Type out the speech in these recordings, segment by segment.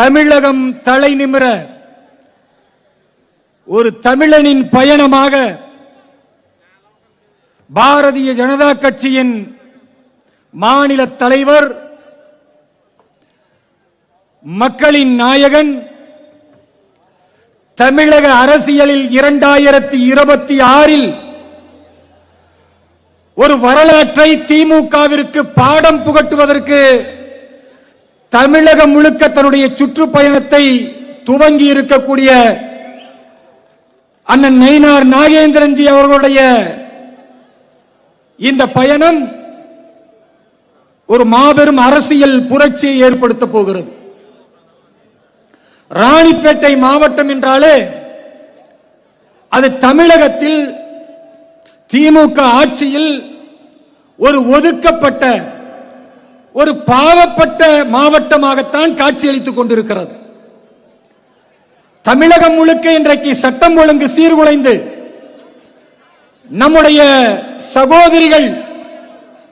தமிழகம் தலை நிமிர ஒரு தமிழனின் பயணமாக பாரதிய ஜனதா கட்சியின் மாநில தலைவர் மக்களின் நாயகன் தமிழக அரசியலில் இரண்டாயிரத்தி இருபத்தி ஆறில் ஒரு வரலாற்றை திமுகவிற்கு பாடம் புகட்டுவதற்கு தமிழகம் முழுக்க தன்னுடைய சுற்றுப்பயணத்தை துவங்கி இருக்கக்கூடிய அண்ணன் நயினார் நாகேந்திரன்ஜி அவர்களுடைய இந்த பயணம் ஒரு மாபெரும் அரசியல் புரட்சியை ஏற்படுத்த போகிறது. ராணிப்பேட்டை மாவட்டம் என்றாலே அது தமிழகத்தில் திமுக ஆட்சியில் ஒரு ஒதுக்கப்பட்ட ஒரு பாவப்பட்ட மாவட்டமாகத்தான் காட்சியளித்துக் கொண்டிருக்கிறது. தமிழகம் முழுக்க இன்றைக்கு சட்டம் ஒழுங்கு சீர்குலைந்து நம்முடைய சகோதரிகள்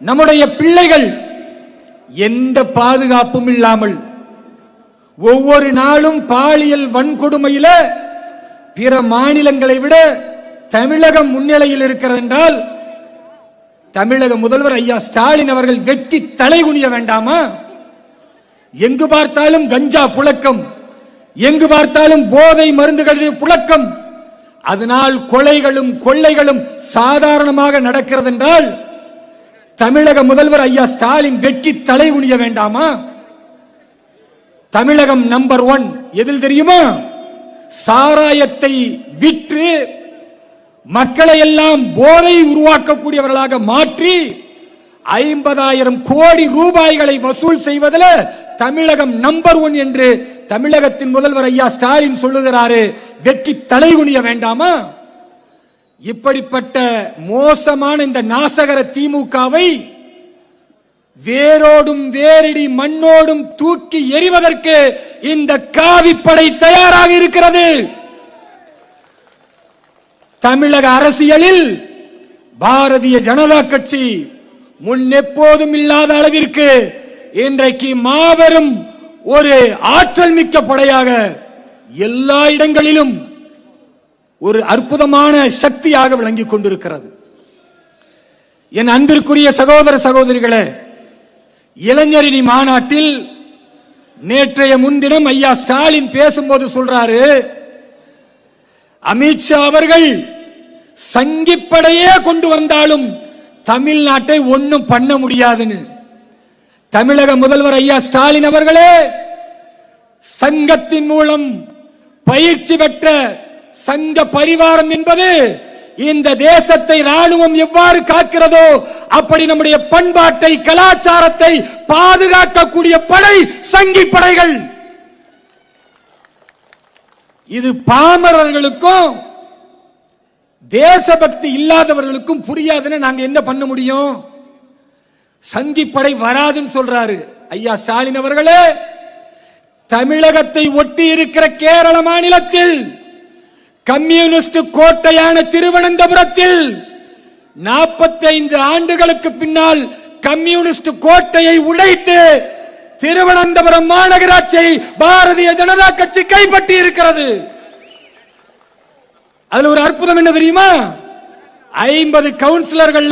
நம்முடைய பிள்ளைகள் எந்த பாதுகாப்பும் இல்லாமல் ஒவ்வொரு நாளும் பாலியல் வன்கொடுமையில பிற மாநிலங்களை விட தமிழகம் முன்னிலையில் இருக்கிறது என்றால் தமிழக முதல்வர் ஐயா ஸ்டாலின் அவர்கள் வெட்டி தலை குனிய வேண்டாமா? எங்கு பார்த்தாலும் கஞ்சா புழக்கம். எங்கு பார்த்தாலும் போதை மருந்துகளின் புழக்கம். அதனால் கொலைகளும் கொள்ளைகளும் சாதாரணமாக நடக்கிறது என்றால் தமிழக முதல்வர் ஐயா ஸ்டாலின் வெட்டி தலை குனிய வேண்டாமா? தமிழகம் நம்பர் ஒன் எதில் தெரியுமா? சாராயத்தை விற்று மக்களை எல்லாம் போதை உருவாக்கக்கூடியவர்களாக மாற்றி ஐம்பதாயிரம் கோடி ரூபாய்களை வசூல் செய்வதில் தமிழகம் நம்பர் ஒன் என்று தமிழகத்தின் முதல்வர் ஐயா ஸ்டாலின் சொல்லுகிறாரு. வெற்றி தலைகுனிய வேண்டாமா? இப்படிப்பட்ட மோசமான இந்த நாசகர திமுகவை வேரோடும் வேரடி மண்ணோடும் தூக்கி எறிவதற்கு இந்த காவிப்படை தயாராக இருக்கிறது. தமிழக அரசியலில் பாரதிய ஜனதா கட்சி முன்னெப்போதும் இல்லாத அளவிற்கு இன்றைக்கு மாபெரும் ஒரு ஆற்றல் மிக்க படையாக எல்லா இடங்களிலும் ஒரு அற்புதமான சக்தியாக விளங்கிக் கொண்டிருக்கிறது. என் அன்பிற்குரிய சகோதர சகோதரிகளே இளைஞரணி மாநாட்டில் நேற்றைய முன்தினம் ஐயா ஸ்டாலின் பேசும்போது சொல்றாரு அமித்ஷா அவர்கள் சங்கிப்படையே கொண்டு வந்தாலும் தமிழ்நாட்டை ஒன்னும் பண்ண முடியாதுன்னு. தமிழக முதல்வர் ஐயா ஸ்டாலின் அவர்களே சங்கத்தின் மூலம் பயிற்சி பெற்ற சங்க பரிவாரம் என்பது இந்த தேசத்தை ராணுவம் எவ்வாறு காக்கிறதோ அப்படி நம்முடைய பண்பாட்டை கலாச்சாரத்தை பாதுகாக்கக்கூடிய படை சங்கி படைகள் இது பாமரர்களுக்கும் தேசபக்தி இல்லாதவர்களுக்கும் புரியாதுன்னு நாங்க என்ன பண்ண முடியும்? சங்கிப்படை வராதுன்னு சொல்றாரு. ஐயா ஸ்டாலின் அவர்களே தமிழகத்தை ஒட்டி இருக்கிற கேரள மாநிலத்தில் கம்யூனிஸ்ட் கோட்டையான திருவனந்தபுரத்தில் 45 ஆண்டுகளுக்கு பின்னால் கம்யூனிஸ்ட் கோட்டையை உடைத்து திருவனந்தபுரம் மாநகராட்சியை பாரதிய ஜனதா கட்சி கைப்பற்றி இருக்கிறது. அதுல ஒரு அற்புதம் என்ன தெரியுமா? ஐம்பது கவுன்சிலர்கள்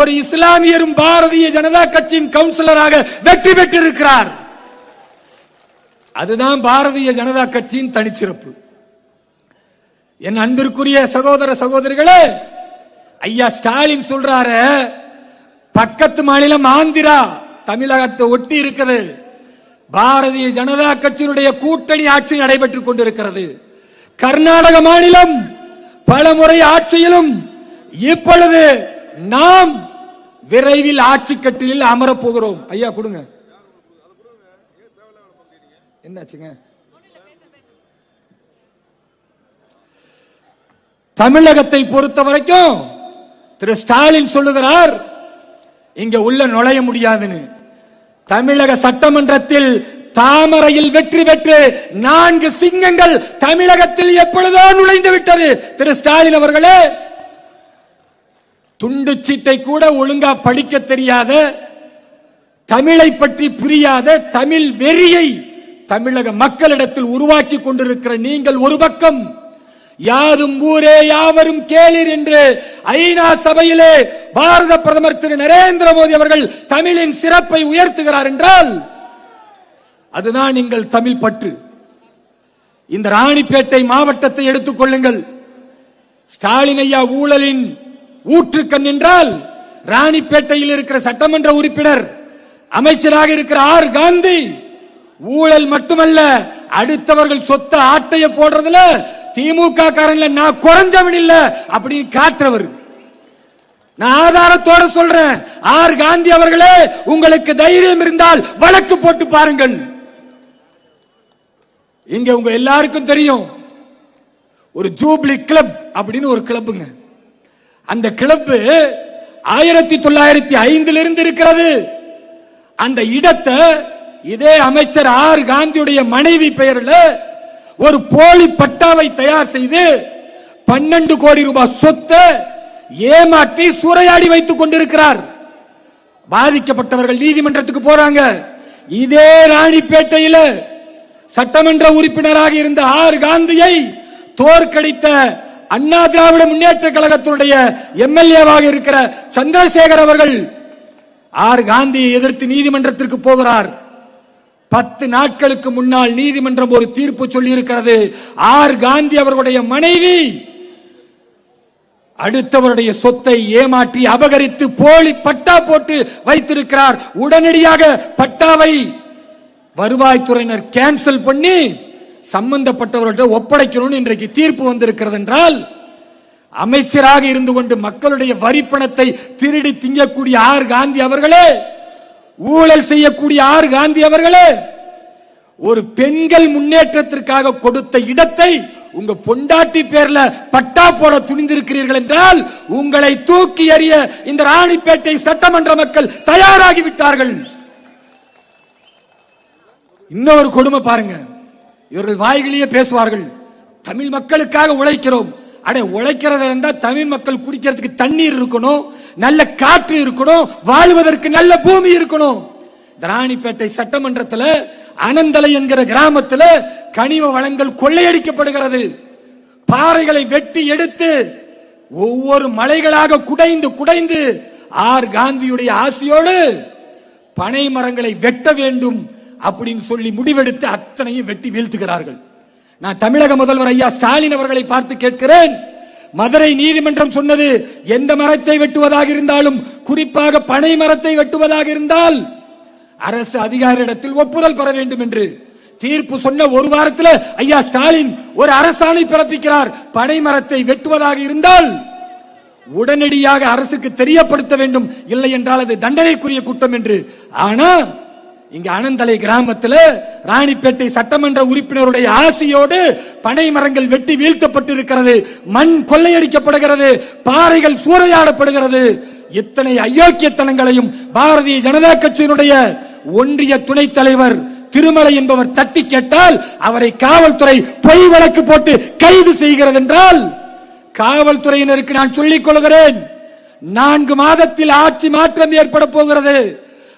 ஒரு இஸ்லாமியரும் பாரதிய ஜனதா கட்சியின் கவுன்சிலராக வெற்றி பெற்றிருக்கிறார். அதுதான் பாரதிய ஜனதா கட்சியின் தனிச்சிறப்பு. என் அன்பிற்குரிய சகோதர சகோதரிகளே ஐயா ஸ்டாலின் சொல்றாரு பக்கத்து மாநிலம் ஆந்திரா தமிழகத்தை ஒட்டி இருக்குது. பாரதிய ஜனதா கட்சியினுடைய கூட்டணி ஆட்சி நடைபெற்றுக் கொண்டிருக்கிறது. கர்நாடக மாநிலம் பல முறை ஆட்சியிலும் இப்பொழுது நாம் விரைவில் ஆட்சி கட்டிலில் அமரப் போகிறோம். ஐயா கொடுங்க. என்னாச்சுங்க? தமிழகத்தை பொறுத்த வரைக்கும் திரு ஸ்டாலின் சொல்லுகிறார் இங்க உள்ள நுழைய முடியாதுன்னு. தமிழக சட்டமன்றத்தில் தாமரையில் வெற்றி பெற்று நான்கு சிங்கங்கள் தமிழகத்தில் எப்பொழுதோ நுழைந்து விட்டது. திரு ஸ்டாலின் அவர்களே துண்டு சீட்டை கூட ஒழுங்கா படிக்க தெரியாத தமிழை பற்றி புரியாத தமிழ் வெறியை தமிழக மக்களிடத்தில் உருவாக்கி கொண்டிருக்கிற நீங்கள் ஒரு பக்கம். யாரும் ஊரே யாவரும் கேளீர் என்று ஐநா சபையிலே பாரத பிரதமர் திரு நரேந்திர மோடி அவர்கள் தமிழின் சிறப்பை உயர்த்துகிறார் என்றால் அதுதான் நீங்கள் தமிழ் பற்று. இந்த ராணிப்பேட்டை மாவட்டத்தை எடுத்துக் கொள்ளுங்கள். ஸ்டாலின் ஐயா ஊழலின் ஊற்றுக்கண் என்றால் ராணிப்பேட்டையில் இருக்கிற சட்டமன்ற உறுப்பினர் அமைச்சராக இருக்கிற ஆர் காந்தி ஊழல் மட்டுமல்ல அடுத்தவர்கள் சொத்த ஆட்டைய போடுறதுல திமுக காரன்ல நான் குறைஞ்சவன் இல்ல அப்படின்னு காட்டுறவர். நான் ஆதாரத்தோட சொல்றேன் ஆர் காந்தி அவர்களே உங்களுக்கு தைரியம் இருந்தால் வழக்கு போட்டு பாருங்கள். இங்க உங்க எல்லாருக்கும் தெரியும். ஒரு ஜூப்ளி கிளப் அப்படின்னு ஒரு கிளப்புங்க. அந்த கிளப்பு ஆயிரத்தி தொள்ளாயிரத்தி ஐந்துல இருந்து இருக்கிறது அந்த இடத்தை இதே அமைச்சர் ஆர் காந்தியுடைய மனைவி பெயரில் ஒரு போலி பட்டாவை தயார் செய்து பன்னெண்டு கோடி ரூபாய் சொத்தை ஏமாற்றி சூறையாடி வைத்துக் கொண்டிருக்கிறார். பாதிக்கப்பட்டவர்கள் நீதிமன்றத்துக்கு போறாங்க. இதே ராணிப்பேட்டையில் சட்டமன்ற உறுப்பினராக இருந்த ஆர் காந்தியை தோற்கடித்த அண்ணா திராவிட முன்னேற்ற கழகத்தினுடைய எம்எல்ஏவாக இருக்கிற சந்திரசேகர் அவர்கள் ஆர் காந்தியை எதிர்த்து நீதிமன்றத்திற்கு போகிறார். பத்து நாட்களுக்கு முன்னால் நீதிமன்றம் ஒரு தீர்ப்பு சொல்லி இருக்கிறது ஆர் காந்தி அவர்களுடைய மனைவி அடுத்தவருடைய சொத்தை ஏமாற்றி அபகரித்து போலி பட்டா போட்டு வைத்திருக்கிறார். உடனடியாக பட்டாவை வருவாய்த்துறையினர் கேன்சல் பண்ணி சம்பந்தப்பட்டவர்கள்ட்ட ஒப்படைக்கணும்னு இன்றைக்கு தீர்ப்பு வந்திருக்கிறது என்றால் அமைச்சராக இருந்து கொண்டு மக்களுடைய வரிப்பணத்தை திருடி திங்கக்கூடிய ஆர் காந்தி அவர்களே ஊழல் செய்யக்கூடிய ஆர் காந்தி அவர்களே ஒரு பெண்கள் முன்னேற்றத்திற்காக கொடுத்த இடத்தை உங்க பொண்டாட்டி பேர்ல பட்டா போட துணிந்திருக்கிறீர்கள் என்றால் உங்களை தூக்கி எறிய இந்த ராணிப்பேட்டை சட்டமன்ற மக்கள் தயாராகி விட்டார்கள் இன்னொரு கொடுமை பாருங்க. இவர்கள் வாய்களையே பேசுவார்கள். தமிழ் மக்களுக்காக உழைக்கிறோம். அடே உழைக்கிறதா இருந்தா தமிழ் மக்கள் குடிக்கிறதுக்கு தண்ணீர் இருக்கணும் நல்ல காற்று இருக்கணும் வாழ்வதற்கு நல்ல பூமி இருக்கணும். ராணிப்பேட்டை சட்டமன்றத்தில் அனந்தலை என்கிற கிராமத்தில் கனிம வளங்கள் கொள்ளையடிக்கப்படுகிறது. பாறைகளை வெட்டி எடுத்து ஒவ்வொரு மலைகளாக குடைந்து குடைந்து ஆர் காந்தியுடைய ஆசையோடு பனை மரங்களை வெட்ட வேண்டும். அப்படின்னு சொல்லி முடிவெடுத்து அத்தனையும் வெட்டி வீழ்த்துகிறார்கள். நான் தமிழக முதல்வர் ஐயா ஸ்டாலின் அவர்களை பார்த்து கேட்கிறேன். மதுரை நீதிமன்றம் சொன்னது எந்த மரத்தை வெட்டுவதாக இருந்தாலும் குறிப்பாக பனை மரத்தை வெட்டுவதாக இருந்தால் அரசு அதிகாரியிடத்தில் ஒப்புதல் பெற வேண்டும் என்று. தீர்ப்பு சொன்ன ஒரு வாரத்தில் ஐயா ஸ்டாலின் ஒரு அரசாணை பிறப்பிக்கிறார். பனை மரத்தை வெட்டுவதாக இருந்தால் உடனடியாக அரசுக்கு தெரியப்படுத்த வேண்டும். இல்லை என்றால் அது தண்டனைக்குரிய குற்றம் என்று. ஆனா இங்க அனந்தலை கிராமத்தில் ராணிப்பேட்டை சட்டமன்ற உறுப்பினருடைய ஆசையோடு பனை மரங்கள் வெட்டி வீழ்த்தப்பட்டிருக்கிறது. மண் கொள்ளையடிக்கப்படுகிறது. பாறைகள் சூறையாடப்படுகிறது. இத்தனை அயோக்கியத்தனங்களையும் பாரதிய ஜனதா கட்சியினுடைய ஒன்றிய துணைத் தலைவர் திருமலை என்பவர் தட்டி கேட்டால் அவரை காவல்துறை பொய் வழக்கு போட்டு கைது செய்கிறது என்றால் காவல்துறையினருக்கு நான் சொல்லிக் கொள்கிறேன். நான்கு மாதத்தில் ஆட்சி மாற்றம் ஏற்பட போகிறது.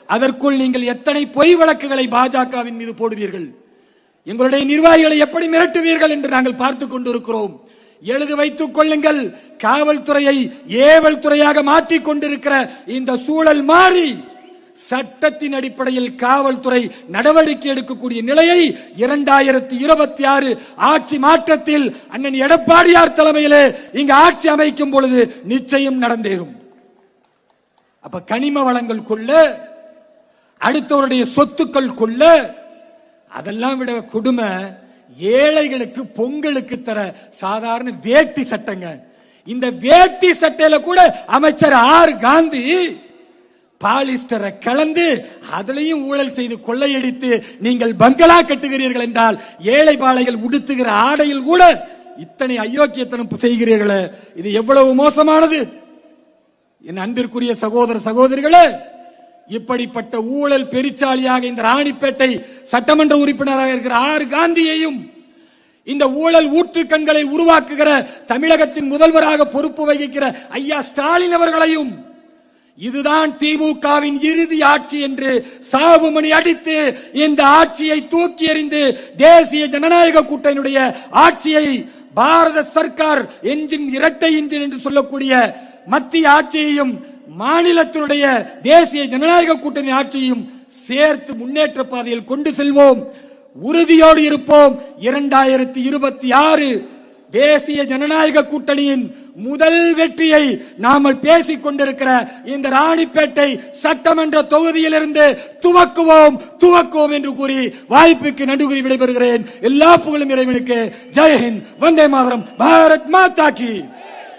அதற்குள் நீங்கள் எத்தனை பொய் வழக்குகளை பாஜகவின் மீது போடுவீர்கள்? எங்களுடைய நிர்வாகிகளை எப்படி மிரட்டுவீர்கள் என்று நாங்கள் பார்த்துக் கொண்டிருக்கிறோம். எழுது வைத்துக் கொள்ளுங்கள் காவல்துறையை ஏவல் துறையாக மாற்றிக் கொண்டிருக்கிற இந்த சூழல் மாறி சட்டத்தின் அடிப்படையில் காவல்துறை நடவடிக்கை எடுக்கக்கூடிய நிலையை இரண்டாயிரத்தி இருபத்தி ஆறு ஆட்சி மாற்றத்தில் அண்ணன் எடப்பாடியார் தலைமையிலே இங்கு ஆட்சி அமைக்கும் பொழுது நிச்சயம் நடந்தேறும். அப்ப கனிம வளங்கள் கொள்ள அடுத்தவருடைய சொத்துக்கள் கொள்ள அதெல்லாம் விட கொடுமை ஏழைகளுக்கு பொங்கலுக்கு தர சாதாரண வேட்டி சட்டங்க. இந்த வேட்டி சட்டையில கூட அமைச்சர் ஆர் காந்தி பாலிஸ்டரை கலந்து அதிலையும் ஊழல் செய்து கொள்ளையடித்து நீங்கள் பங்களா கட்டுகிறீர்கள் என்றால் ஏழை பாளைகள் உடுத்துகிற ஆடையில் கூட இத்தனை அயோக்கியத்தனம் செய்கிறீர்களே. இது எவ்வளவு மோசமானது? என் அன்பிற்குரிய சகோதர சகோதரிகளே இப்படிப்பட்ட ஊழல் பெருச்சாலியாக இந்த ராணிப்பேட்டை சட்டமன்ற உறுப்பினராக இருக்கிற ஆர் காந்தியையும் இந்த ஊழல் ஊற்று கண்களை உருவாக்குகிற தமிழகத்தின் முதல்வராக பொறுப்பு வகிக்கிற ஐயா ஸ்டாலின் அவர்களையும் இதுதான் திமுகவின் இறுதி ஆட்சி என்று சாவுமணி அடித்து இந்த ஆட்சியை தூக்கி எறிந்து தேசிய ஜனநாயக கூட்டணியுடைய ஆட்சியை பாரத சர்க்கார் என்ஜின் இரட்டை இன்ஜின் என்று சொல்லக்கூடிய மத்திய ஆட்சியையும் மாநிலத்தினுடைய தேசிய ஜனநாயக கூட்டணி ஆட்சியையும் சேர்த்து முன்னேற்ற பாதையில் கொண்டு செல்வோம். உறுதியோடு இருப்போம். இரண்டாயிரத்தி இருபத்தி ஆறு தேசிய ஜனநாயக கூட்டணியின் முதல் வெற்றியை நாமல் பேசிக் கொண்டிருக்கிற இந்த ராணிப்பேட்டை சட்டமன்ற தொகுதியிலிருந்து துவக்குவோம். துவக்குவோம் என்று கூறி வாய்ப்புக்கு நன்றி விடைபெறுகிறேன். எல்லா புகழும் இறைவனுக்கு. ஜெயஹிந்த் வந்தே மாதரம். பாரத் மாதா கி.